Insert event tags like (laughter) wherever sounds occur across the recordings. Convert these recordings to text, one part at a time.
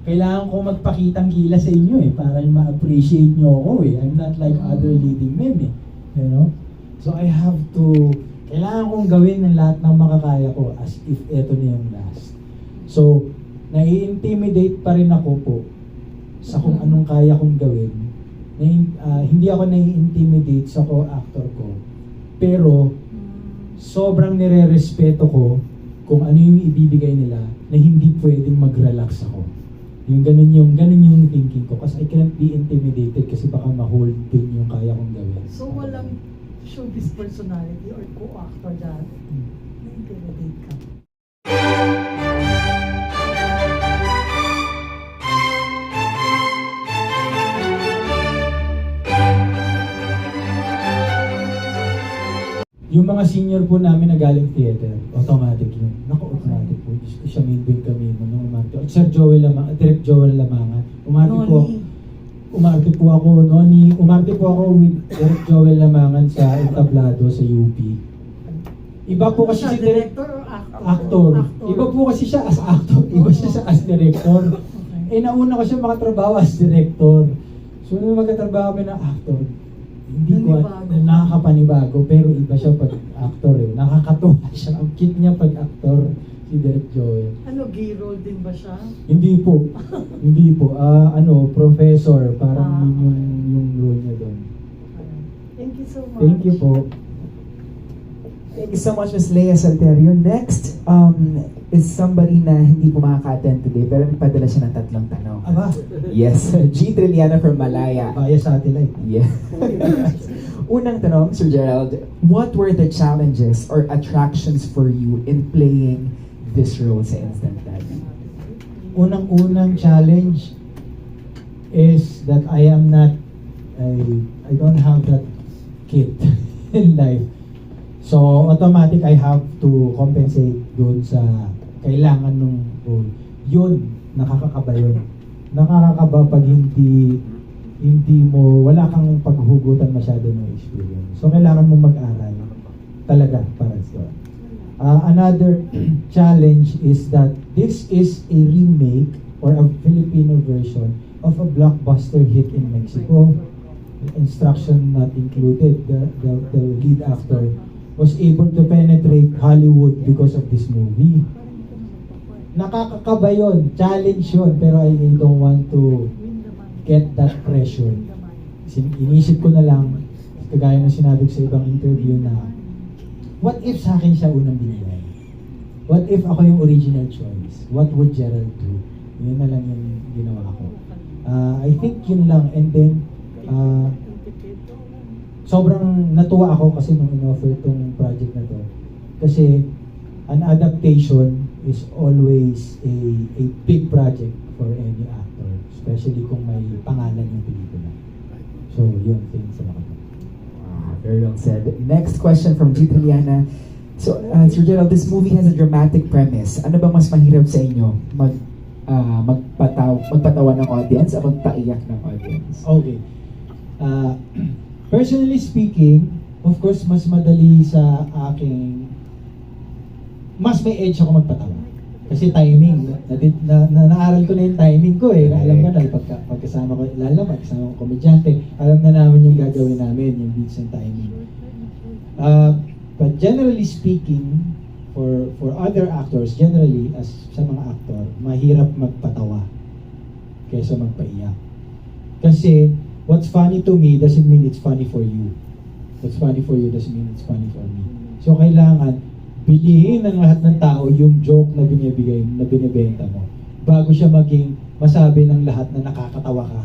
kailangan ko magpakitang gila sa inyo eh, para ma-appreciate nyo ako eh. I'm not like other leading men eh. You know? So I have to, kailangan kong gawin ng lahat ng makakaya ko as if eto na yung last. So, nai-intimidate pa rin ako po sa kung anong kaya kong gawin. Nai- ah, hindi ako nai-intimidate sa co-actor ko. Pero, sobrang nire-respeto ko kung ano yung ibibigay nila na hindi pwedeng mag-relax ako. Yung ganun yung, ganun yung thinking ko. Kasi I can't be intimidated kasi baka ma-hold din yung kaya kong gawin. So walang showbiz personality or co-actor dyan, Hmm. na-intimidate ka. Yung mga senior po namin na galing theater, automatic yun. Naku, automatic po. Diyos ko siya may bin kami mo nung umarte. Sir Joel Lamang, Direct Joel Lamangan. Umarte po. Umarte po ako, noni, umarte po ako with Direct Joel Lamangan sa entablado sa UP. Iba po kasi Siya, si Direct director or actor? actor. Iba po kasi siya as actor, iba siya sa as director. Okay. Eh nauna ko siya makatrabaho as director. So nung magkatrabaho kami ng actor, hindi ko nakakapanibago pero iba siya pag actor eh. Nakakatuwa (laughs) siya. Ang cute niya pag actor si Derek Joel. Ano, gay role din ba siya? Hindi po. (laughs) hindi po. Ah, ano, professor. Parang Ah, yun yung, yung role niya doon. Thank you so much. Thank you po. Thank you so much, Ms. Leia Salterio. Next um, is somebody na hindi po makaka-attend today pero nagpadala siya ng tatlong tanong. Aba, Yes, (laughs) G. Trilliana from Malaya. via satellite. Yeah. (laughs) Unang tanong, Sir Gerald, what were the challenges or attractions for you in playing this role sa Instant Daddy? unang-unang challenge is that I am not I I don't have that kit (laughs) in life. So automatic I have to compensate doon sa kailangan ng role. Yun, nakakakaba yun. Nakakakaba pag hindi hindi mo, wala kang paghugutan masyado ng experience. So kailangan mo mag-aral talaga para sa Uh, another (clears throat) challenge is that this is a remake or a Filipino version of a blockbuster hit in Mexico. Instruction not included. The, the, the lead actor was able to penetrate Hollywood because of this movie. Nakakakaba yun. Challenge yun. Pero I, don't want to get that pressure. Sin- inisip ko na lang, kagaya ng sinabi ko sa ibang interview na, what if sa akin siya unang binigay? What if ako yung original choice? What would Gerald do? Yun na lang yung ginawa ko. Uh, I think yun lang. And then, uh, sobrang natuwa ako kasi nung in-offer tong project na to. Kasi, an adaptation is always a, a big project for any actor. Especially kung may pangalan yung pelikula. So, yun. Thanks sa mga Ah, very well said. Next question from G. So, uh, Sir Gerald, this movie has a dramatic premise. Ano bang mas mahirap sa inyo? Mag, ah, magpataw, magpatawa ng audience o magpaiyak ng audience? Okay. Uh, (clears throat) personally speaking, of course, mas madali sa aking mas may edge ako magpatawa. Kasi timing, na, na, na, naaral ko na yung timing ko eh. Alam ko na, pagka, pagkasama ko, lalo na pagkasama ko komedyante, alam na namin yung gagawin namin, yung beats and timing. Uh, but generally speaking, for for other actors, generally, as sa mga actor, mahirap magpatawa kaysa magpaiyak. Kasi, what's funny to me doesn't mean it's funny for you. What's funny for you doesn't mean it's funny for me. So, kailangan bilihin ng lahat ng tao yung joke na binibigay, na binibenta mo. Bago siya maging masabi ng lahat na nakakatawa ka.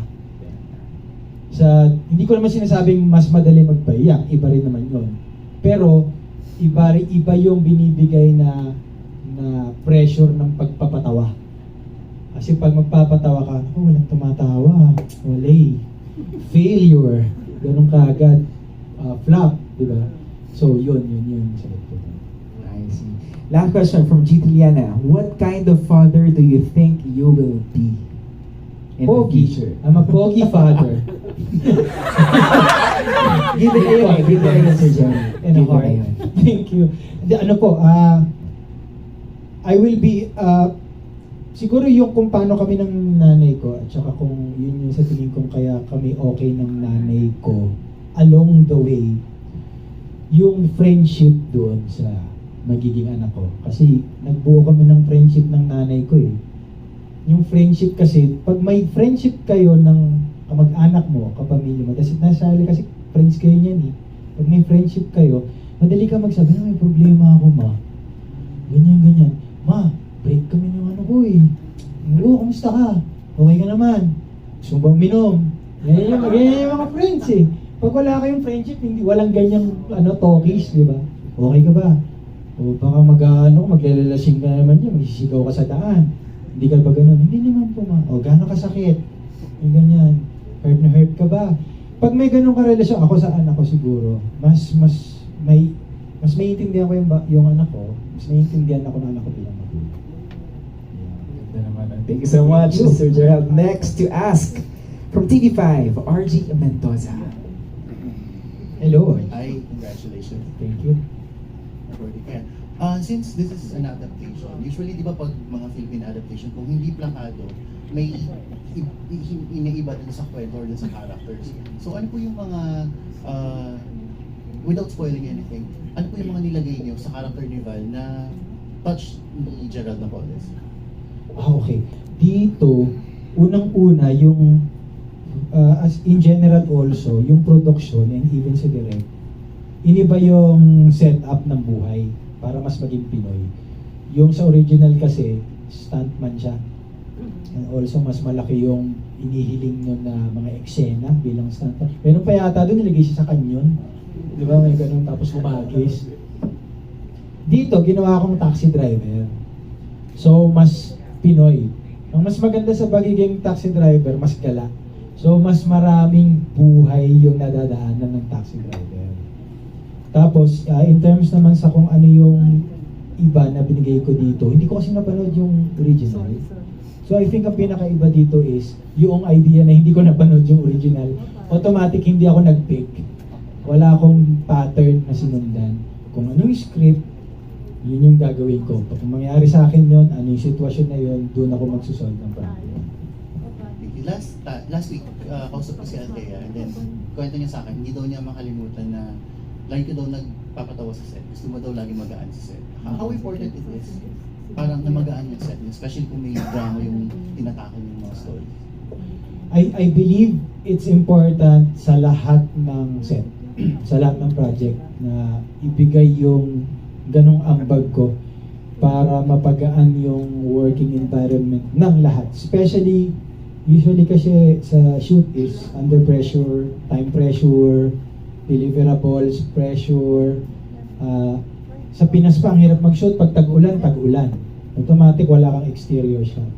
Sa, hindi ko naman sinasabing mas madali magpaiyak, iba rin naman yun. Pero, iba, iba yung binibigay na na pressure ng pagpapatawa. Kasi pag magpapatawa ka, oh, walang tumatawa. Wala eh. Failure. Ganun ka agad. Ah, flop, di ba? So, yun, yun, yun. Sagot ko. I see. Last question from G. Trilliana. What kind of father do you think you will be in the Pogi. future? I'm a pogi father. (laughs) Give it yun. Give it yun, Sir Gerald. And Give a heart. (laughs) Thank you. Di, ano po, ah, I will be, uh, siguro yung kung paano kami ng nanay ko at saka kung yun yung sa tingin kong kaya kami okay ng nanay ko along the way yung friendship doon sa magiging anak ko. Kasi nagbuo kami ng friendship ng nanay ko eh. Yung friendship kasi, pag may friendship kayo ng kamag-anak mo, kapamilya mo, kasi nasali kasi friends kayo niyan eh. Pag may friendship kayo, madali ka magsabi may problema ako ma. Ganyan, ganyan. Ma, break kami ng ano ko eh. Oo, kumusta ka? Okay ka naman. Gusto bang minom? Ganyan yung, ganyan yung mga friends eh. Pag wala kayong friendship, hindi walang ganyang ano, talkies, di ba? Okay ka ba? O baka mag ano, maglalalasing ka naman dyan, magsisigaw ka sa daan. Hindi ka ba ganun? Hindi naman po ma. O gano'n kasakit? Yung ganyan. Hurt na hurt ka ba? Pag may ganun ka relasyon, ako sa anak ko siguro, mas, mas, may, mas maiintindihan ko yung, yung anak ko, mas maiintindihan ako ng anak ko bilang magulang. Thank you so much, you. Mr. Gerald. Next to ask from TV5, RG Mendoza. Hello. Hi, congratulations. Thank you. Uh, since this is an adaptation, usually di ba pag mga Philippine adaptation, kung hindi plakado, may inaiba din sa kwento or sa characters. So ano po yung mga, uh, without spoiling anything, ano po yung mga nilagay niyo sa character ni Val na touch ni Gerald Napoles? Ah, okay. Dito, unang-una yung uh, as in general also, yung production and even sa direct, iniba yung setup ng buhay para mas maging Pinoy. Yung sa original kasi, stuntman siya. And also, mas malaki yung inihiling nun na mga eksena bilang stuntman. Meron pa yata doon, nilagay siya sa kanyon. Di ba? May ganun, tapos umagis. Dito, ginawa akong taxi driver. So, mas Pinoy. Ang mas maganda sa pagiging taxi driver, mas gala. So, mas maraming buhay yung nadadaanan ng taxi driver. Tapos, ah, in terms naman sa kung ano yung iba na binigay ko dito, hindi ko kasi napanood yung original. So, I think ang pinakaiba dito is yung idea na hindi ko napanood yung original. Automatic, hindi ako nag-pick. Wala akong pattern na sinundan. Kung ano yung script, yun yung gagawin ko. Pag mangyari sa akin yun, ano yung sitwasyon na yun, doon ako magsusolve ng problem. Last ta- last week, uh, kausap ko si Althea and then kwento niya sa akin, hindi daw niya makalimutan na lagi ka daw nagpapatawa sa set. Gusto mo daw lagi magaan sa set. How, important it is? Parang na magaan yung set, especially kung may drama yung tinatakan yung mga story. I, I believe it's important sa lahat ng set, (clears throat) sa lahat ng project na ibigay yung ganong ambag ko para mapagaan yung working environment ng lahat. Especially, usually kasi sa shoot is under pressure, time pressure, deliverables, pressure. ah, sa Pinas pa, ang hirap mag-shoot pag tag-ulan, tag-ulan. Automatic, wala kang exterior shot.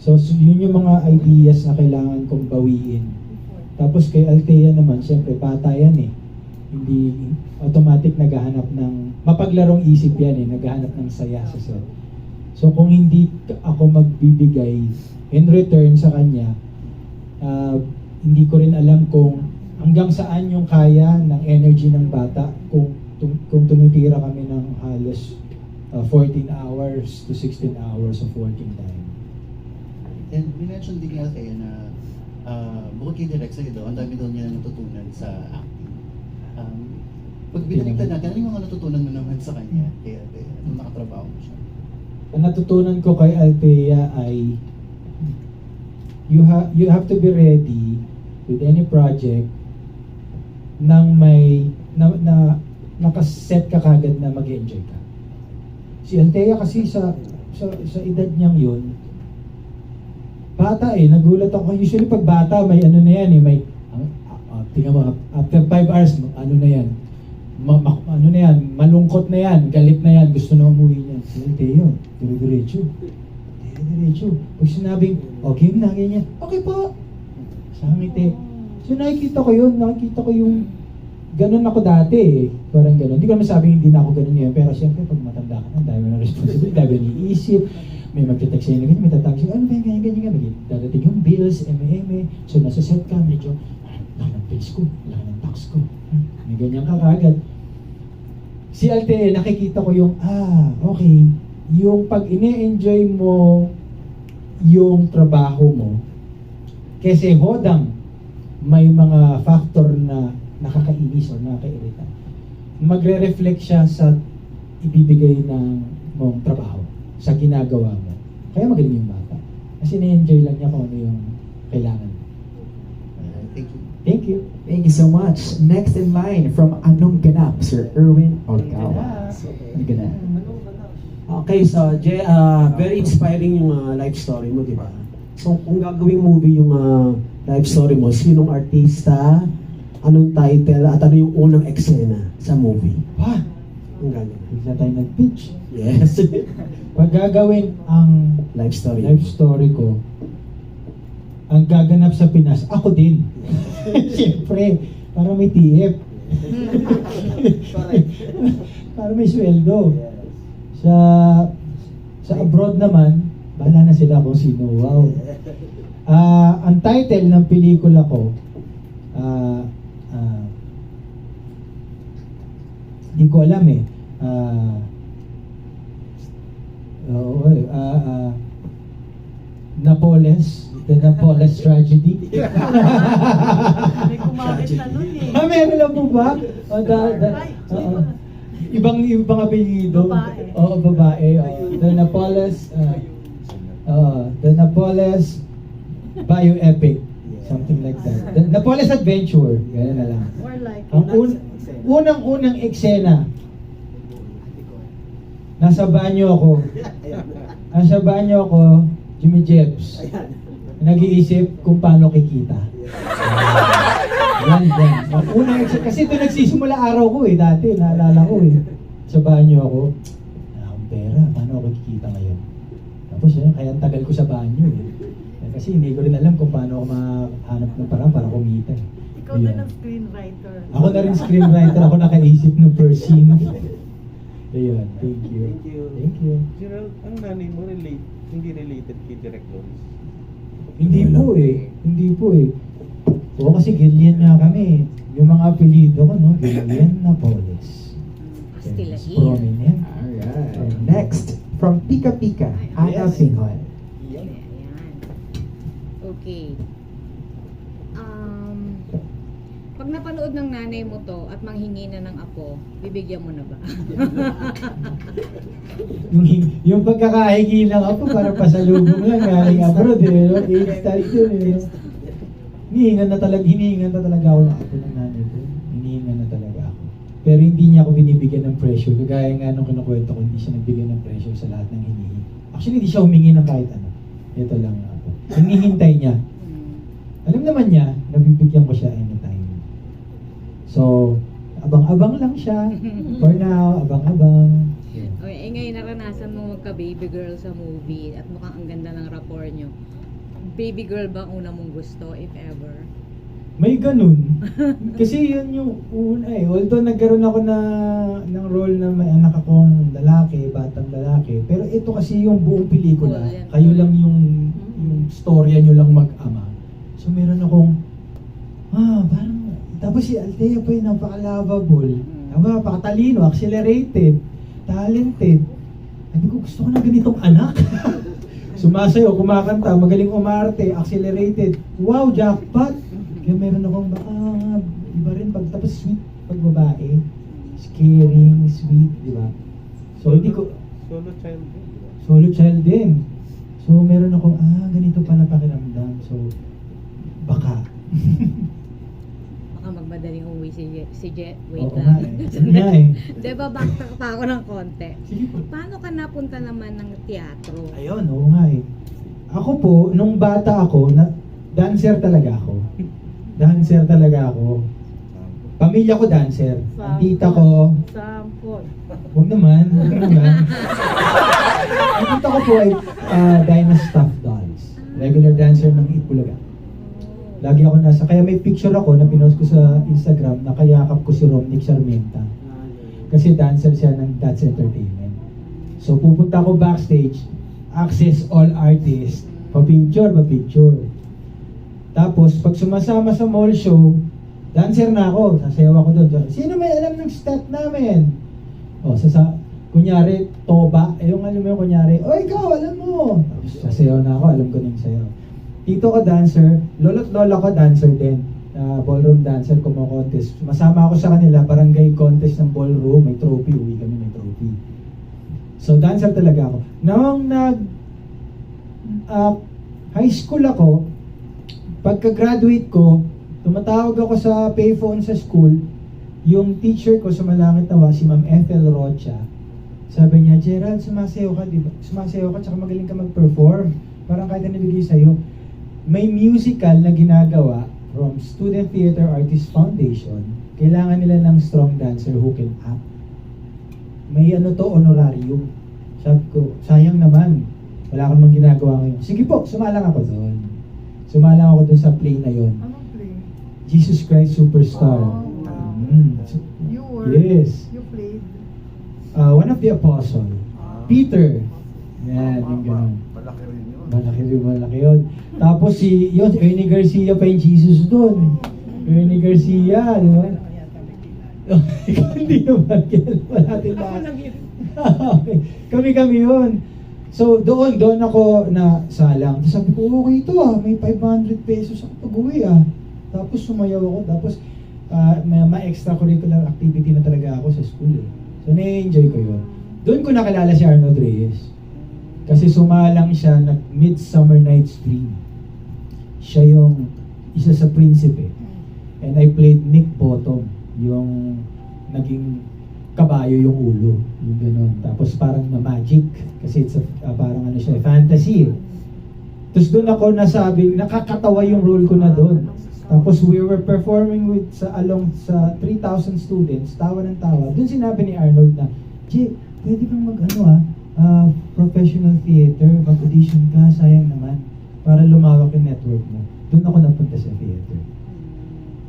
So, so, yun yung mga ideas na kailangan kong bawiin. Tapos kay Althea naman, syempre, bata yan eh. Hindi, automatic naghahanap ng, mapaglarong isip yan eh, naghahanap ng saya sa set. So kung hindi ako magbibigay in return sa kanya, ah, hindi ko rin alam kung hanggang saan yung kaya ng energy ng bata kung, tum- kung tumitira kami ng halos ah, 14 hours to 16 hours of working time. And minention din ni Althea na uh, bukod kay Direk sa'yo daw, ang dami daw niya natutunan sa. Um, pag binaliktad natin, ano yung mga natutunan mo naman sa kanya, kay Althea, nung nakatrabaho mo siya? ang natutunan ko kay Althea ay you have you have to be ready with any project nang may na, na nakaset ka kagad na mag-enjoy ka. Si Althea kasi sa sa, sa edad niyang yun, bata eh, nagulat ako. Usually pag bata, may ano na yan eh, may, tingnan mo, after 5 hours, ano na yan, ma, ma- ano na yan, malungkot na yan, galit na yan, gusto na umuwi niya. Si Althea, dire-diretso. Dire-diretso. Pag sinabing, oh, game na, ganyan, okay po. Sa ngiti. So nakikita ko yun, nakikita ko yung ganun ako dati eh. Parang ganun. Hindi ko naman sabing hindi na ako ganun ngayon. Pero siyempre, pag matanda ka na, dami na responsibility, dami na iniisip. May magte-text sa'yo na ganyan, may tatawag sa'yo, ano ba yan, ganyan, ganyan, ganyan. Dadating yung bills, eme-eme. So nasa set ka, medyo, bills ko, laki ng tax ko. May ganyan ka kagad. Si Alte, nakikita ko yung, ah, okay, yung pag ine-enjoy mo yung trabaho mo, kasi hodang may mga factor na nakakainis o nakakairita, magre-reflect siya sa ibibigay ng mong trabaho, sa ginagawa mo. Kaya magaling yung bata. Kasi na-enjoy lang niya kung ano yung kailangan. Uh, thank you. Thank you. So much. Next in line from Anong Ganap, Sir Erwin Olgawa. Anong Ganap? Okay, so Jay, ah, very inspiring yung ah, life story mo, di ba? So kung gagawing movie yung ah, life story mo, sinong artista, anong title, at ano yung unang eksena sa movie? Wah! Yung gano'n. Bigla tayo nag-pitch. Yes. (laughs) Pag gagawin ang life story. life story ko, ang gaganap sa Pinas, ako din. (laughs) Siyempre, para may TF. (laughs) para may sweldo. Sa sa abroad naman, bahala na sila kung sino. Wow. Ah, ang title ng pelikula ko, ah, ah, di ko alam eh. Oo, eh, ah, ah, Napoles, the Napoles tragedy. May kumamit na nun eh. ah, meron lang po ba? O, da, da, Ay, oo. ibang ibang apelyido. Babae. Oo, babae. oo. The Napoles, uh, uh, the Napoles bioepic. Something like that. The Napoles Adventure. Ganyan na lang. More like Ang un, unang-unang eksena, nasa banyo ako. Nasa banyo ako, Jimmy Jeps. Nag-iisip kung paano kikita. Yan, yan. Ang unang eksena, kasi ito nagsisimula araw ko eh, dati, naalala ko eh. Sa banyo ako, wala akong pera, paano ako kikita ngayon? Tapos yun, kaya ang tagal ko sa banyo eh. Kasi hindi ko rin alam kung paano ako makahanap ng parang para kumita eh. Ikaw na ng screenwriter. Ako na rin screenwriter, ako nakaisip ng first scene. Ayun, thank you. Thank you. Thank you. Gerald, ang nanay mo relate, hindi related kay Direk Loris. Hindi po eh, hindi po eh. Oo kasi Gillian nga kami. Yung mga apelido ko, no? (laughs) Gillian Napoles. Still Yes, here. Prominent. Alright. Next, from Pika Pika, Ana Pinhon. Ayan. Okay. Um, pag napanood ng nanay mo to at manghingi na ng apo, bibigyan mo na ba? (laughs) Yung, yung pagkakahingi lang ako para pasalubong lang galing abroad eh. No? Tag yun eh. no? Hinihingan na talaga, hinihingan na talaga ako ng apo ng nanay ko. Hinihingan na talaga ako. Pero hindi niya ako binibigyan ng pressure. Kagaya nga nung kinukwento ko, hindi siya nagbigay ng pressure sa lahat ng hinihingi. Actually, hindi siya humingi ng kahit ano. Ito lang ako. Hinihintay niya. Hmm. Alam naman niya, nabibigyan ko siya anytime. So, abang-abang lang siya. (laughs) For now, abang-abang. Yun. Okay, eh ngayon naranasan mo magka-baby girl sa movie at mukhang ang ganda ng rapport nyo. Baby girl ba ang una mong gusto, if ever? May ganun. (laughs) Kasi yun yung una eh. Although nagkaroon ako na ng role na may anak akong lalaki, batang lalaki. Pero ito kasi yung buong pelikula. Yan. Kayo lang yung, yung storya nyo lang mag-ama. So meron akong, ah, parang, tapos si Althea pa yung napaka-lovable. Mm. Napakatalino, accelerated, talented. Sabi ko, gusto ko na ganitong anak. (laughs) Sumasayo, kumakanta, magaling umarte, accelerated. Wow, jackpot! Kaya meron akong baka iba rin pag tapos sweet pag babae. Caring, sweet, di ba? So hindi ko Solo child din, di ba? solo child din. So meron akong ah ganito pala pakiramdam. So baka. Baka magmadaling umuwi si, si Jet. Wait Oo nga lang. eh. Yun nga eh. (laughs) Diba, backtrack pa ako ng konti. Sige po. Paano ka napunta naman ng teatro? Ayun, oo nga eh. Ako po, nung bata ako, na, dancer talaga ako. (laughs) Dancer talaga ako. Pamilya ko dancer. Ang tita ko, Sample. Huwag naman, huwag naman. (laughs) Ang tita ko po ay uh, Dinah Stuffed Dolls. Regular dancer ng Itbulaga. Lagi ako nasa, kaya may picture ako na pinost ko sa Instagram na kayakap ko si Romnick Sarmenta. Kasi dancer siya ng That's Entertainment. So pupunta ako backstage, access all artists, pa-picture, pa-picture. Tapos pag sumasama sa mall show, dancer na ako, sasayaw ako doon. Sino may alam ng step namin? O, sasa kunyari, toba, eh yung alam mo yung kunyari, o ikaw, alam mo. Tapos sasayaw na ako, alam ko na yung sayaw. Tito ko dancer, lolo't lola ko dancer din. Ah, ballroom dancer, kumo-contest. Masama ako sa kanila, barangay contest ng ballroom, may trophy, uwi kami may trophy. So dancer talaga ako. Noong nag ah, high school ako, pagka-graduate ko, tumatawag ako sa payphone sa school, yung teacher ko sa Malangit Nawa, si Ma'am Ethel Rocha, sabi niya, Gerald, sumasayaw ka, di ba? Sumasayaw ka, tsaka magaling ka mag-perform. Parang kahit na nabigay sa'yo. May musical na ginagawa from Student Theater Artist Foundation. Kailangan nila ng strong dancer who can act. May ano to, honorarium. Sabi ko, sayang naman. Wala kang mang ginagawa ngayon. Sige po, sumalang ako doon. Sumalang ako doon sa play na yon. Anong play? Jesus Christ Superstar. Oh, wow. Mm. You were, Yes. you played. Uh, one of the apostle. Peter. Yan, yung ganun. Malaki rin yun. Malaki rin, malaki yun. Tapos si, yun, Ernie Garcia pa yung Jesus doon. Ernie Garcia, di ba? (laughs) Hindi naman, yan. Wala natin (laughs) okay. Kami-kami yun. So, doon, doon ako na salang. Tapos sabi ko, okay ito ah, may 500 pesos ako pag-uwi ah. Tapos sumayaw ako, tapos ah, may, may extracurricular activity na talaga ako sa school eh. So, na-enjoy ko yun. Doon ko nakilala si Arnold Reyes. Kasi sumalang siya na Midsummer Night's Dream. Siya yung isa sa prinsipe. And I played Nick Bottom, yung naging kabayo yung ulo. Yung ganun. Tapos parang na magic. Kasi it's a, ah, parang ano siya, fantasy. Tapos doon ako nasabing, nakakatawa yung role ko na doon. Tapos we were performing with sa along sa 3,000 students, tawa ng tawa. Doon sinabi ni Arnold na, Jay, pwede kang mag ano ah, ah, professional theater, mag-audition ka, sayang naman, para lumawak yung network mo. Doon ako napunta sa theater.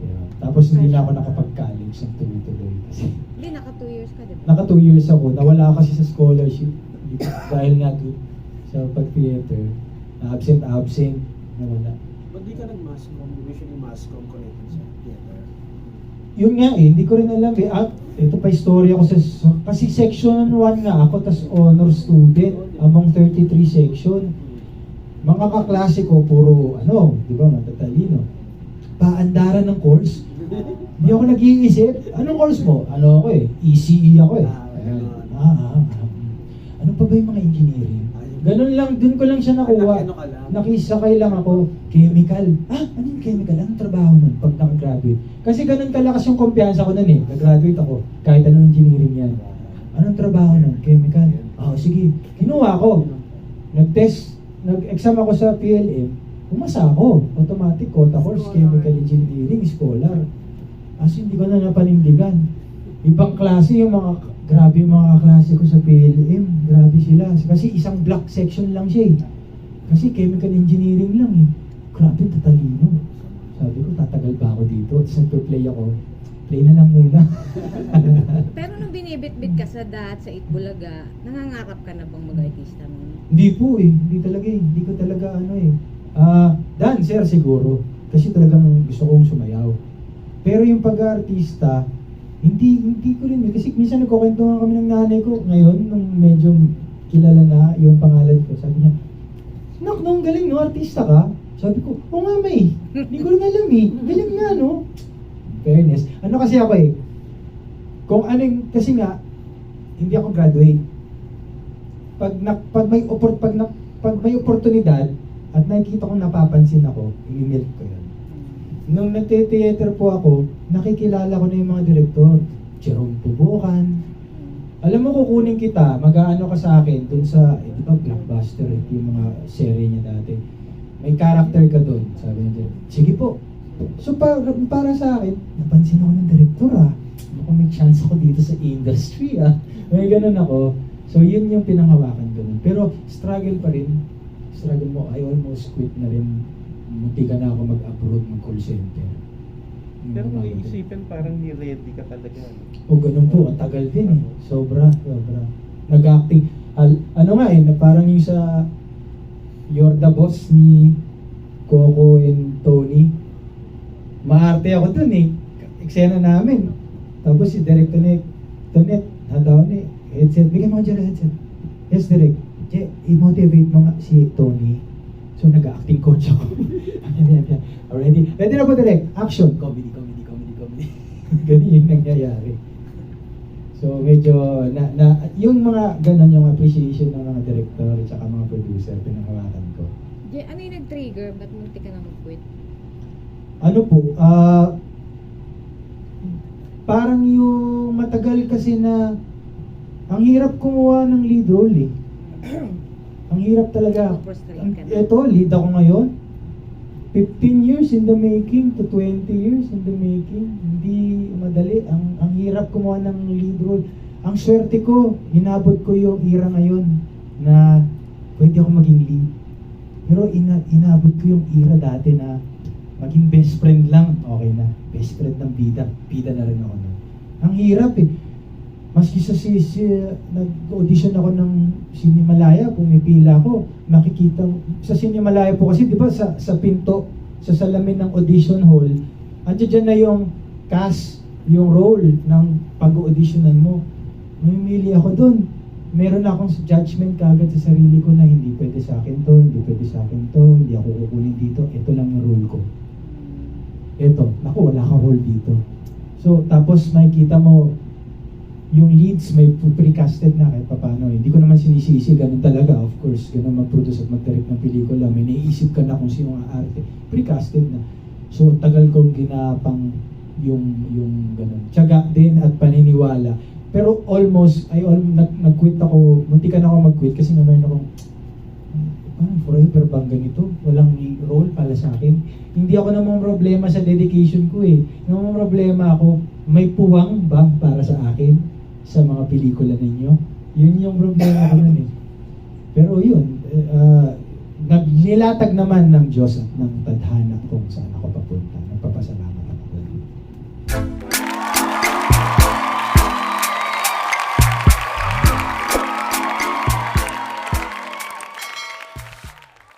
Yeah. Tapos hindi na ako nakapag-college ng tuloy-tuloy. Kasi Hindi, naka 2 years ka, di ba? naka 2 years ako, nawala kasi sa scholarship dahil nga doon sa pag-theater. Absent, absent, nawala. Ba't di ka nag-mascom? Usually mascom connected sa theater. Yun nga eh, hindi ko rin alam eh. Ah, ito pa istorya ko sa, sa- kasi section 1 nga ako, tas honor student among 33 section. Mga kaklase ko, puro ano, di ba, matatalino. Paandaran ng course. Hindi ako nag-iisip. Anong course mo? Ano ako eh, ECE ako eh. Ah. Ah, ah, ah. Ano pa ba yung mga engineering? Ganun lang, dun ko lang siya nakuha. Ano? Nakisakay lang ako, chemical. Ah, ano yung chemical? Anong trabaho nun pag nakagraduate? Kasi ganun kalakas yung kumpiyansa ko nun eh. Nag-graduate ako, kahit anong engineering yan. Anong trabaho nun? Chemical. Ah, sige. Kinuha ko. Nag-test, nag-exam ako sa PLM. Umasa ako. Automatic quota course, chemical engineering, scholar. As hindi ko na napanindigan. Ibang klase yung mga, grabe yung mga klase ko sa PLM. Grabe sila. Kasi isang block section lang siya eh. Kasi chemical engineering lang eh. Grabe, tatalino. Sabi ko, tatagal ba ako dito? At nagpe-play ako. Play na lang muna. (laughs) Pero nung binibit-bit ka sa DAT, sa Itbulaga, nangangakap ka na bang mag-artista mo? Hindi po eh. Hindi talaga eh. Hindi ko talaga ano eh. Ah, dancer siguro. Kasi talagang gusto kong sumayaw. Pero yung pag-artista, hindi hindi ko rin eh. Kasi minsan nagkukwentuhan kami ng nanay ko. Ngayon, nung medyo kilala na yung pangalan ko, sabi niya, Nak, nung galing no, artista ka. Sabi ko, oo nga may. Hindi ko rin alam eh. Galing nga no. Fairness. Ano kasi ako eh. Kung ano yung, kasi nga, hindi ako graduate pag na, pag may opor, pag, na, pag may oportunidad at nakikita kong napapansin ako, i-milk ko yun. Nung nagte-theater po ako, nakikilala ko na yung mga direktor. Jerome Pubukan. Alam mo, kukunin kita, mag-aano ka sa akin dun sa, eh, di ba, Blockbuster, eh, yung mga serye niya dati. May character ka dun, sabi niya. Sige po. So, para, para sa akin, napansin ako ng direktor ah. Mukhang may chance ako dito sa industry ah. May ganun ako. So, yun yung pinanghawakan ko nun. Pero, struggle pa rin. Struggle mo, I almost quit na rin. Munti ka na ako mag-abroad, mag-call center. Yung Pero kung iisipin, parang ni-ready ka talaga. no? O ganun po, ang tagal din eh. Sobra, sobra. Nag-acting. Al- ano nga eh, na parang yung sa You're the Boss ni Coco and Tony. Maarte ako dun eh. Eksena namin. Tapos si Direk Tonet, Tonet, hadaw ni, headset. Bigyan mo ka dyan headset. Yes, direct. Je, i-motivate mo nga si Tony. So, nag-acting coach ako. (laughs) Already. Ready na po, direct. Action. Comedy, comedy, comedy, comedy. (laughs) Ganun yung nangyayari. So, medyo, na, na, yung mga ganun yung appreciation ng mga director at saka mga producer, pinangawakan ko. Jay, ano yung nag-trigger? Ba't munti ka na mag-quit? Ano po, ah, parang yung matagal kasi na, ang hirap kumuha ng lead role eh. ang hirap talaga. Ang, eto, lead ako ngayon. 15 years in the making to 20 years in the making. Hindi madali. Ang, ang hirap kumuha ng lead role. Ang swerte ko, inabot ko yung era ngayon na pwede ako maging lead. Pero ina, inabot ko yung era dati na maging best friend lang, okay na. Best friend ng bida. Bida na rin ako na. Ang hirap eh. Maski sa si, si nag-audition ako ng Sinimalaya, pumipila ako, makikita, sa Sinimalaya po kasi, di ba, sa, sa pinto, sa salamin ng audition hall, andyan dyan na yung cast, yung role ng pag-auditionan mo. Mamimili ako dun. Meron akong judgment kagad sa sarili ko na hindi pwede sa akin to, hindi pwede sa akin to, hindi ako kukunin dito, ito lang yung role ko. Ito, naku, wala kang role dito. So, tapos makikita mo, yung leads may precasted na kahit paano. Hindi ko naman sinisisi, ganun talaga, of course. Ganun mag-produce at mag-direct ng pelikula. May naiisip ka na kung sino ang arte. Precasted na. So, tagal kong ginapang yung, yung ganun. Tiyaga din at paniniwala. Pero almost, ay al nag, nag-quit ako, munti na ako mag-quit kasi naman akong, parang forever bang ganito? Walang role para sa akin. Hindi ako namang problema sa dedication ko eh. Namang problema ako, may puwang ba para sa akin sa mga pelikula ninyo? Yun yung problema ko nun eh. Pero yun, uh, nilatag naman ng Diyos at ng tadhana kung saan ako